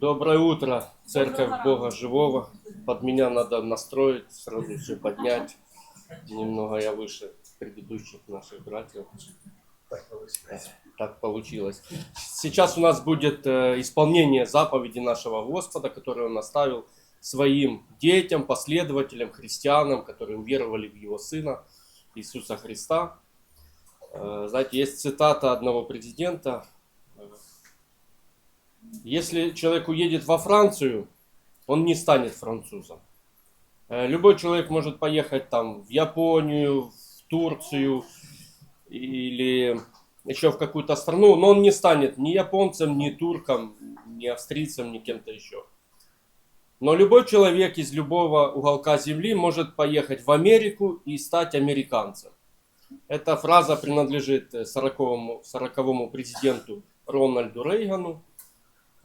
Доброе утро, Церковь Бога Живого. Под меня надо настроить, сразу все поднять. Немного я выше предыдущих наших братьев. Так получилось. Сейчас у нас будет э, исполнение заповеди нашего Господа, который Он оставил своим детям, последователям, христианам, которые уверовали в Его Сына Иисуса Христа. Э, Знаете, есть цитата одного президента. Э, Если человек уедет во Францию, он не станет французом. Э, Любой человек может поехать там в Японию, в Турцию или еще в какую-то страну, но он не станет ни японцем, ни турком, ни австрийцем, ни кем-то еще. Но любой человек из любого уголка земли может поехать в Америку и стать американцем. Эта фраза принадлежит 40-му, 40-му президенту Рональду Рейгану.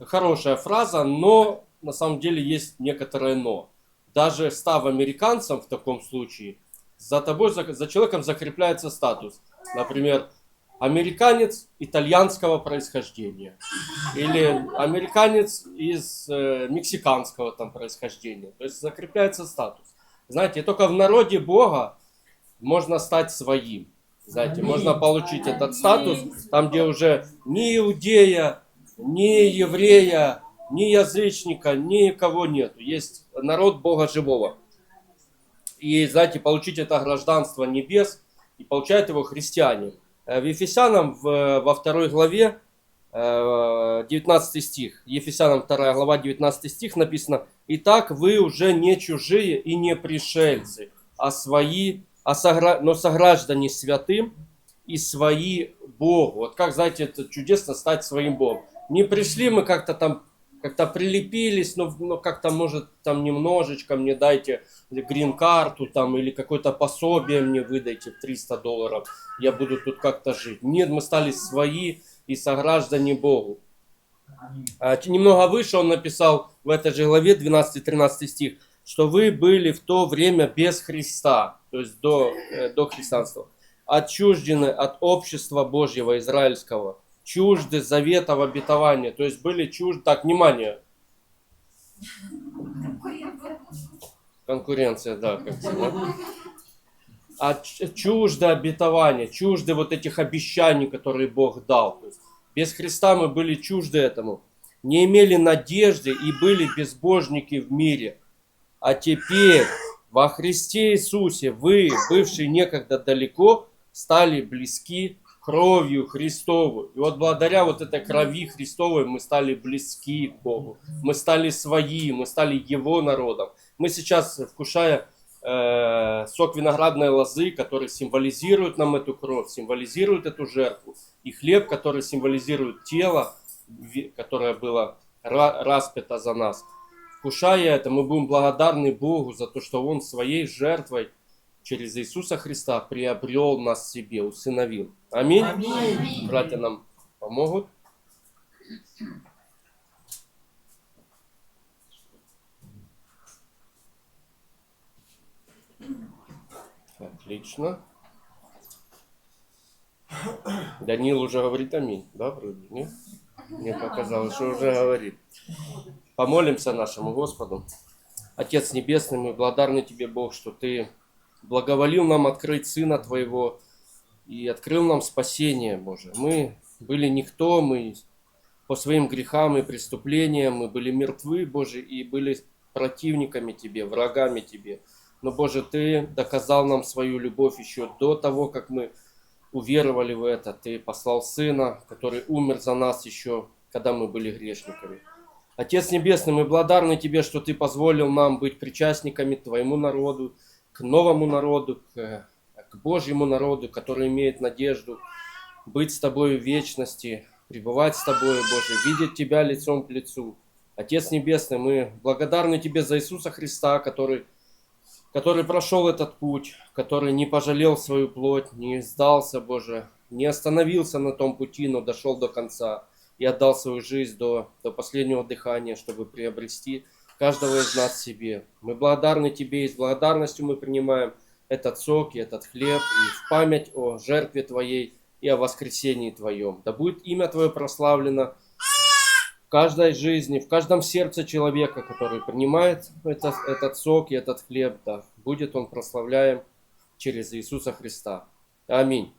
Хорошая фраза, но на самом деле есть некоторое но. Даже став американцем в таком случае, за тобой, за, за человеком закрепляется статус. Например, американец итальянского происхождения. Или американец из э, мексиканского там происхождения. То есть закрепляется статус. Знаете, только в народе Бога можно стать своим. Знаете, можно получить этот статус, там, где уже ни иудея, ни еврея, ни язычника, никого нету. Есть народ Бога живого. И, знаете, получить это гражданство небес, и получают его христиане. Э, В Ефесянам в- во второй главе, э, 19 стих, Ефесянам 2 глава, 19 стих написано, «Итак, вы уже не чужие и не пришельцы, а свои, а согра- но сограждане святым и свои Богу». Вот как, знаете, это чудесно стать своим Богом. Не пришли мы как-то там, как-то прилепились, но, но как-то, может, там немножечко мне дайте грин-карту там или какое-то пособие мне выдайте в 300 долларов, я буду тут как-то жить. Нет, мы стали свои и сограждане Богу. А немного выше он написал в этой же главе 12-13 стих, что вы были в то время без Христа, то есть до, э, до христианства, отчуждены от общества Божьего израильского, чужды заветов обетования, то есть были чужды, так, внимание, конкуренция, да, как всегда. А чужды обетования, чужды вот этих обещаний, которые Бог дал. То есть без Христа мы были чужды этому, не имели надежды и были безбожники в мире. А теперь во Христе Иисусе вы, бывшие некогда далеко, стали близки кровью Христову. И вот благодаря вот этой крови Христовой мы стали близки к Богу. Мы стали свои, мы стали Его народом. Мы сейчас, вкушая э, сок виноградной лозы, который символизирует нам эту кровь, символизирует эту жертву, и хлеб, который символизирует тело, которое было ра- распято за нас. Вкушая это, мы будем благодарны Богу за то, что Он своей жертвой через Иисуса Христа приобрел нас себе, усыновил. Аминь. Аминь. Братья нам помогут. Отлично. Данил уже говорит аминь, да, вроде, нет? Мне показалось, что уже говорит. Помолимся нашему Господу. Отец Небесный, мы благодарны Тебе, Бог, что Ты благоволил нам открыть Сына Твоего и открыл нам спасение, Боже. Мы были никто, мы по своим грехам и преступлениям, мы были мертвы, Боже, и были противниками Тебе, врагами Тебе. Но, Боже, Ты доказал нам свою любовь еще до того, как мы уверовали в это. Ты послал Сына, который умер за нас еще, когда мы были грешниками. Отец Небесный, мы благодарны Тебе, что Ты позволил нам быть причастниками Твоему народу, к новому народу, к, к Божьему народу, который имеет надежду быть с Тобой в вечности, пребывать с Тобой, Боже, видеть Тебя лицом к лицу. Отец Небесный, мы благодарны Тебе за Иисуса Христа, который, который прошел этот путь, который не пожалел свою плоть, не сдался, Боже, не остановился на том пути, но дошел до конца и отдал свою жизнь до, до последнего дыхания, чтобы приобрести каждого из нас себе. Мы благодарны Тебе, и с благодарностью мы принимаем этот сок и этот хлеб, и в память о жертве Твоей и о воскресении Твоем. Да будет имя Твое прославлено в каждой жизни, в каждом сердце человека, который принимает это, этот сок и этот хлеб, да, будет он прославляем через Иисуса Христа. Аминь.